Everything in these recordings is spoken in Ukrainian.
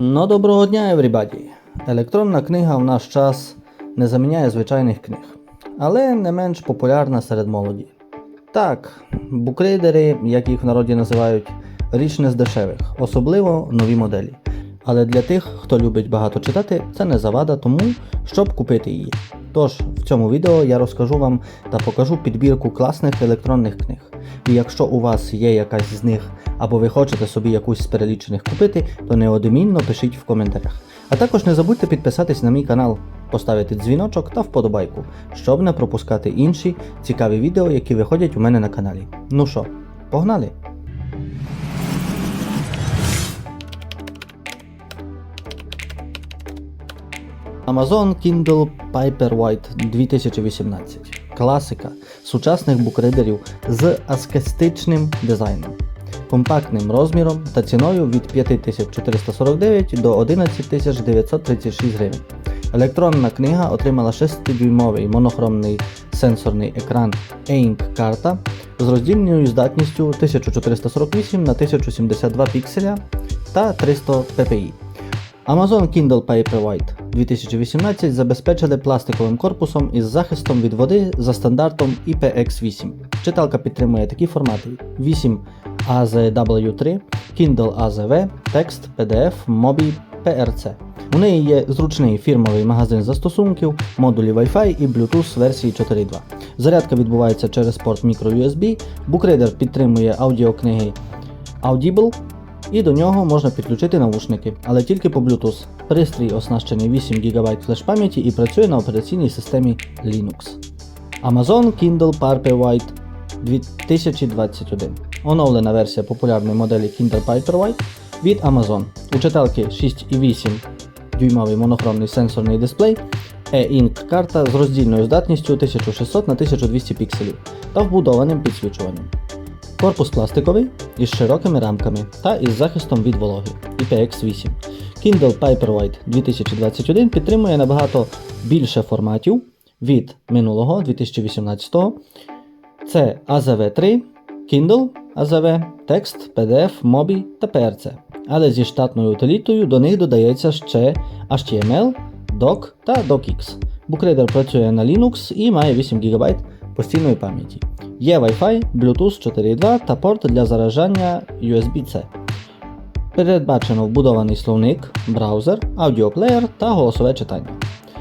Ну, доброго дня, everybody! Електронна книга в наш час не заміняє звичайних книг, але не менш популярна серед молоді. Так, букрейдери, як їх в народі називають, річ не з дешевих, особливо нові моделі. Але для тих, хто любить багато читати, це не завада тому, щоб купити її. Тож в цьому відео я розкажу вам та покажу підбірку класних електронних книг. І якщо у вас є якась з них, або ви хочете собі якусь з перелічених купити, то неодмінно пишіть в коментарях. А також не забудьте підписатись на мій канал, поставити дзвіночок та вподобайку, щоб не пропускати інші цікаві відео, які виходять у мене на каналі. Ну що, погнали! Amazon Kindle Paperwhite 2018. Класика сучасних букридерів з аскетичним дизайном, компактним розміром та ціною від 5449 до 11936 гривень. Електронна книга отримала 6-дюймовий монохромний сенсорний екран Ink карта з роздільною здатністю 1448 на 1072 пікселя та 300 ppi. Amazon Kindle Paperwhite 2018 забезпечили пластиковим корпусом із захистом від води за стандартом IPX8. Читалка підтримує такі формати: 8 AZW3, Kindle AZV, текст, PDF, Mobi, PRC. У неї є зручний фірмовий магазин застосунків, модулі Wi-Fi і Bluetooth версії 4.2. Зарядка відбувається через порт microUSB, букрейдер підтримує аудіокниги Audible, і до нього можна підключити навушники, але тільки по Bluetooth. Пристрій оснащений 8 ГБ флеш-пам'яті і працює на операційній системі Linux. Amazon Kindle Paperwhite 2021. Оновлена версія популярної моделі Kindle Paperwhite від Amazon. У читалки 6,8 дюймовий монохромний сенсорний дисплей, e-Ink карта з роздільною здатністю 1600 на 1200 пікселів та вбудованим підсвічуванням. Корпус пластиковий із широкими рамками та із захистом від вологи IPX8. Kindle Paperwhite 2021 підтримує набагато більше форматів від минулого 2018. Це AZV3, Kindle AZV, текст, PDF, Mobi та PRC. Але зі штатною утилітою до них додається ще HTML, Doc та DocX. Букрейдер працює на Linux і має 8 ГБ постійної пам'яті. Є Wi-Fi, Bluetooth 4.2 та порт для заражання USB-C. Передбачено вбудований словник, браузер, аудіоплеєр та голосове читання.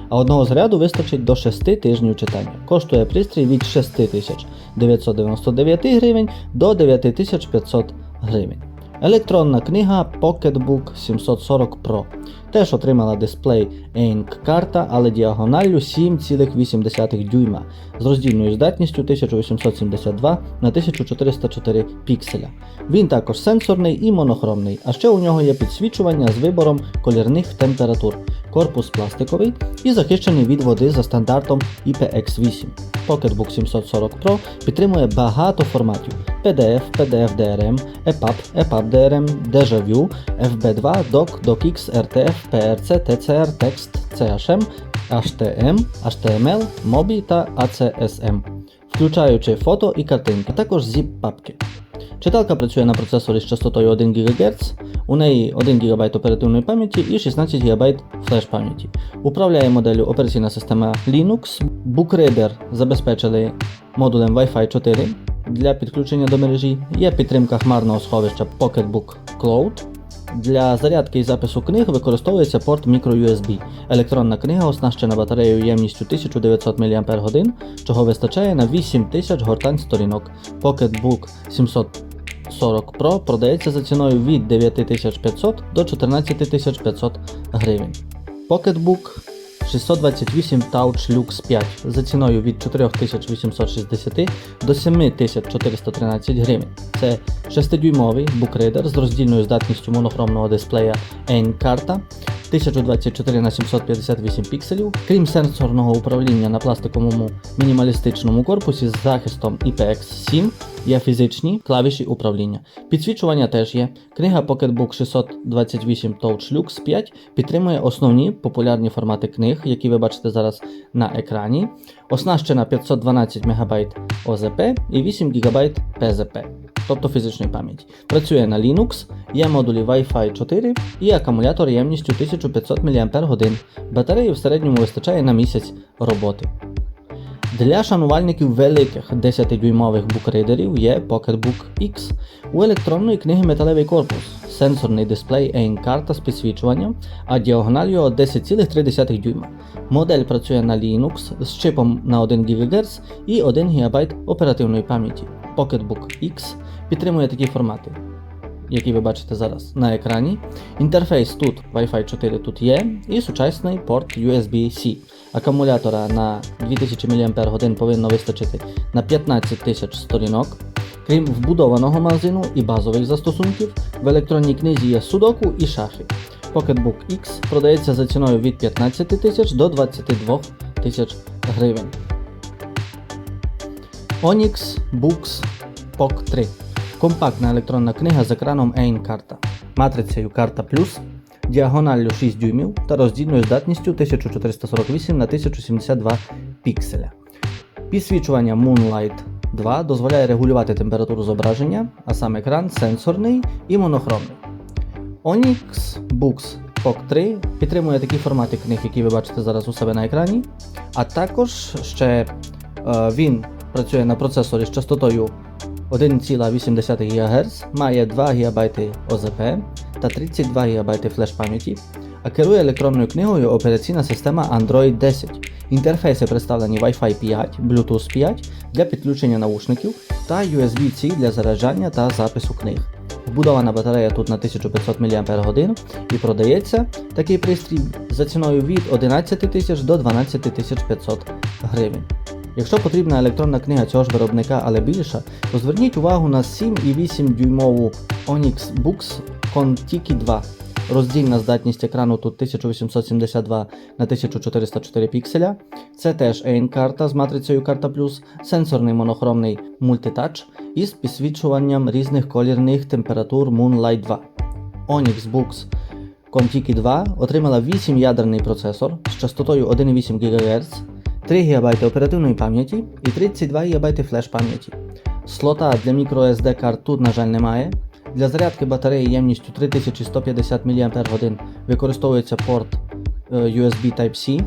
А одного заряду вистачить до 6 тижнів читання. Коштує пристрій від 6999 гривень до 9500 гривень. Електронна книга Pocketbook 740 Pro. Теж отримала дисплей Ink карта, але діагоналлю 7,8 дюйма з роздільною здатністю 1872 на 1404 пікселя. Він також сенсорний і монохромний, а ще у нього є підсвічування з вибором колірних температур. Корпус пластиковий і захищений від води за стандартом IPX8. Pocketbook 740 Pro підтримує багато форматів PDF, PDF DRM, EPUB, EPUB DRM, DejaView, FB2, Doc, DocX, RTF, PRC, TCR, Text, CHM, HTM, HTML, Mobi та ACSM, включаючи фото і картинки, а також zip папки. Читалка працює на процесорі з частотою 1 ГГц, у неї 1 ГБ оперативної пам'яті і 16 ГБ флеш пам'яті. Управляє моделлю операційна система Linux. Bookreader забезпечили модулем Wi-Fi 4 для підключення до мережі. Є підтримка хмарного сховища Pocketbook Cloud. Для зарядки і запису книг використовується порт microUSB. Електронна книга оснащена батареєю ємністю 1900 мАч, чого вистачає на 8000 гортань сторінок. Pocketbook 740 Pro продається за ціною від 9500 до 14500 гривень. Pocketbook 628 Touch Lux 5 за ціною від 4860 до 7413 гривень. Це 6-дюймовий букрейдер з роздільною здатністю монохромного дисплея N-карта 1024 на 758 пікселів. Крім сенсорного управління на пластиковому мінімалістичному корпусі з захистом IPX7 є фізичні клавіші управління. Підсвічування теж є. Книга Pocketbook 628 Touch Lux 5 підтримує основні популярні формати книг, які ви бачите зараз на екрані. Оснащена 512 МБ ОЗП і 8 ГБ ПЗП. Тобто фізичної пам'яті. Працює на Linux, є модулі Wi-Fi 4 і акумулятор ємністю 1500 мАч. Батареї в середньому вистачає на місяць роботи. Для шанувальників великих 10-дюймових букрейдерів є PocketBook X. У електронної книги металевий корпус, сенсорний дисплей AIM карта з підсвічуванням, а діагональ його 10,3 дюйма. Модель працює на Linux з чипом на 1 ГГц і 1 ГБ оперативної пам'яті. PocketBook X підтримує такі формати, які ви бачите зараз на екрані. Інтерфейс тут Wi-Fi 4 тут є, і сучасний порт USB-C. Акумулятора на 2000 мАч повинно вистачити на 15 тисяч сторінок. Крім вбудованого магазину і базових застосунків, в електронній книзі є судоку і шахи. PocketBook X продається за ціною від 15 тисяч до 22 тисяч гривень. Onyx Books POC 3 Компактна електронна книга з екраном AIN карта, матрицею карта Plus, діагоналлю 6 дюймів та роздільною здатністю 1448 на 1072 пікселя. Підсвічування Moonlight 2 дозволяє регулювати температуру зображення, а сам екран сенсорний і монохромний. Onyx Books POC 3 підтримує такі формати книг, які ви бачите зараз у себе на екрані, а також ще е, він працює на процесорі з частотою 1,8 ГГц, має 2 ГБ ОЗП та 32 ГБ флеш пам'яті, а керує електронною книгою операційна система Android 10. Інтерфейси представлені Wi-Fi 5, Bluetooth 5 для підключення наушників та USB-C для заряджання та запису книг. Вбудована батарея тут на 1500 мАч і продається такий пристрій за ціною від 11 тисяч до 12 500 гривень. Якщо потрібна електронна книга цього ж виробника, але більша, то зверніть увагу на 7,8 дюймову Onyx Books Contiki 2. Роздільна здатність екрану тут 1872 на 1404 пікселя. Це теж AIN карта з матрицею Карта Plus, сенсорний монохромний мультитач із підсвічуванням різних колірних температур Moonlight 2. Onyx Books Contiki 2 отримала 8-ядерний процесор з частотою 1,8 ГГц, 3 ГБ оперативної пам'яті і 32 ГБ флеш пам'яті. Слота для microSD карт тут, на жаль, немає. Для зарядки батареї ємністю 3150 мАч використовується порт е, USB Type-C.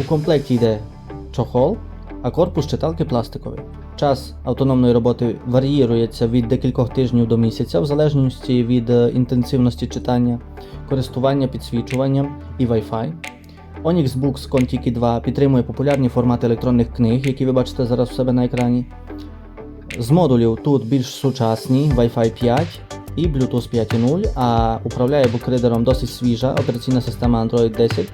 У комплекті йде чохол, а корпус читалки пластиковий. Час автономної роботи варіюється від декількох тижнів до місяця, в залежності від е, інтенсивності читання, користування підсвічуванням і Wi-Fi. Onyx Books Contiki 2 підтримує популярні формати електронних книг, які ви бачите зараз у себе на екрані. З модулів тут більш сучасні Wi-Fi 5 і Bluetooth 5.0, а управляє букридером досить свіжа операційна система Android 10.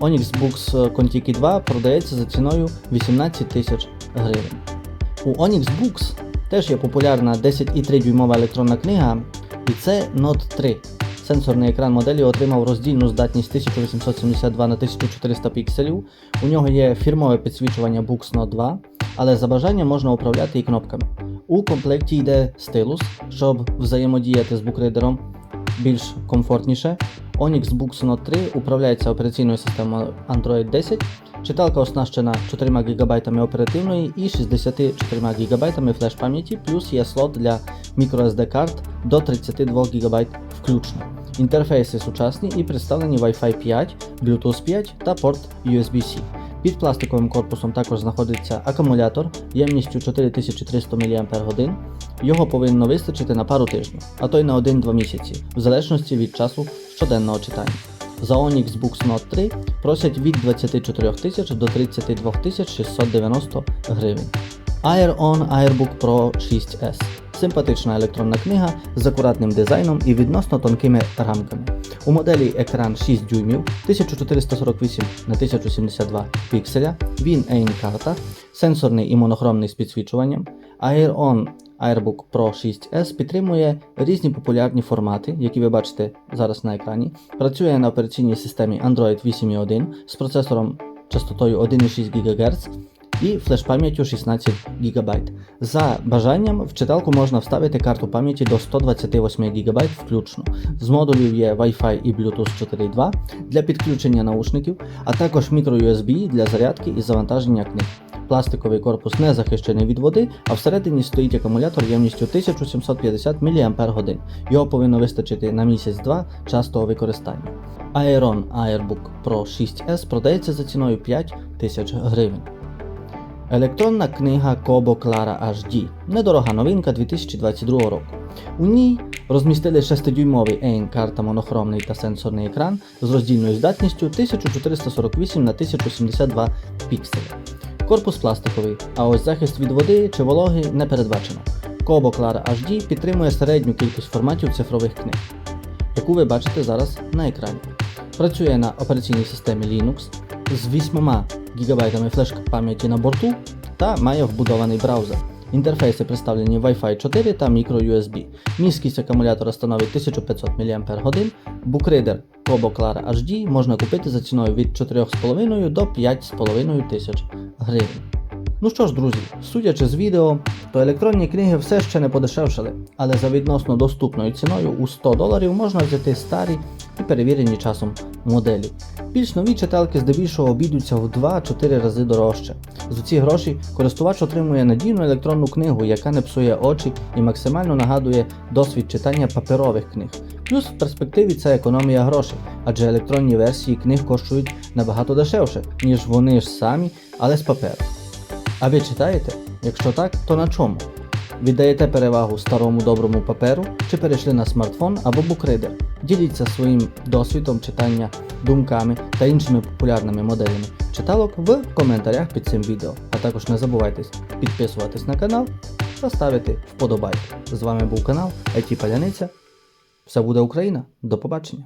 Onyx Books Contiki 2 продається за ціною 18 тисяч гривень. У Onyx Books теж є популярна 10,3 дюймова електронна книга, і це Note 3. Сенсорний екран моделі отримав роздільну здатність 1872 на 1400 пікселів. У нього є фірмове підсвічування Books Note 2, але за бажанням можна управляти і кнопками. У комплекті йде стилус, щоб взаємодіяти з букрейдером більш комфортніше. Onyx Books Note 3 управляється операційною системою Android 10. Читалка оснащена 4 ГБ оперативної і 64 ГБ флеш пам'яті, плюс є слот для microSD карт до 32 ГБ включно. Інтерфейси сучасні і представлені Wi-Fi 5, Bluetooth 5 та порт USB-C. Під пластиковим корпусом також знаходиться акумулятор ємністю 4300 мАч. Його повинно вистачити на пару тижнів, а то й на 1-2 місяці, в залежності від часу щоденного читання. За Onyx Books Note 3 просять від 24 тисяч до 32 690 гривень. Air On Airbook Pro 6S симпатична електронна книга з акуратним дизайном і відносно тонкими рамками. У моделі екран 6 дюймів 1448 на 1072 пікселя, він AIN карта, сенсорний і монохромний з підсвічуванням. Air On Airbook Pro 6S підтримує різні популярні формати, які ви бачите зараз на екрані. Працює на операційній системі Android 8.1 з процесором частотою 1,6 ГГц і флеш-пам'яттю 16 ГБ. За бажанням в читалку можна вставити карту пам'яті до 128 ГБ включно. З модулів є Wi-Fi і Bluetooth 4.2 для підключення наушників, а також microUSB для зарядки і завантаження книг. пластиковий корпус не захищений від води, а всередині стоїть акумулятор ємністю 1750 мАч. Його повинно вистачити на місяць-два частого використання. Aeron Airbook Pro 6S продається за ціною 5 тисяч гривень. Електронна книга Kobo Clara HD. Недорога новинка 2022 року. У ній розмістили 6-дюймовий AIN карта монохромний та сенсорний екран з роздільною здатністю 1448 на 1072 пікселі. Корпус пластиковий, а ось захист від води чи вологи не передбачено. Kobo Clara HD підтримує середню кількість форматів цифрових книг, яку ви бачите зараз на екрані. Працює на операційній системі Linux з 8 ГБ флеш пам'яті на борту та має вбудований браузер. Інтерфейси представлені Wi-Fi 4 та microUSB. Міськість акумулятора становить 1500 мАч. Букридер Kobo Clara HD можна купити за ціною від 4,5 до 5,5 тисяч гривень. Ну що ж, друзі, судячи з відео, то електронні книги все ще не подешевшали, але за відносно доступною ціною у 100 доларів можна взяти старі і перевірені часом моделі. Більш нові читалки здебільшого обійдуться в 2-4 рази дорожче. За ці гроші користувач отримує надійну електронну книгу, яка не псує очі і максимально нагадує досвід читання паперових книг. Плюс в перспективі це економія грошей, адже електронні версії книг коштують набагато дешевше, ніж вони ж самі, але з паперу. А ви читаєте? Якщо так, то на чому? Віддаєте перевагу старому доброму паперу чи перейшли на смартфон або букридер? Діліться своїм досвідом читання, думками та іншими популярними моделями читалок в коментарях під цим відео. А також не забувайте підписуватись на канал та ставити вподобайки. З вами був канал IT Паляниця. Все буде Україна. До побачення!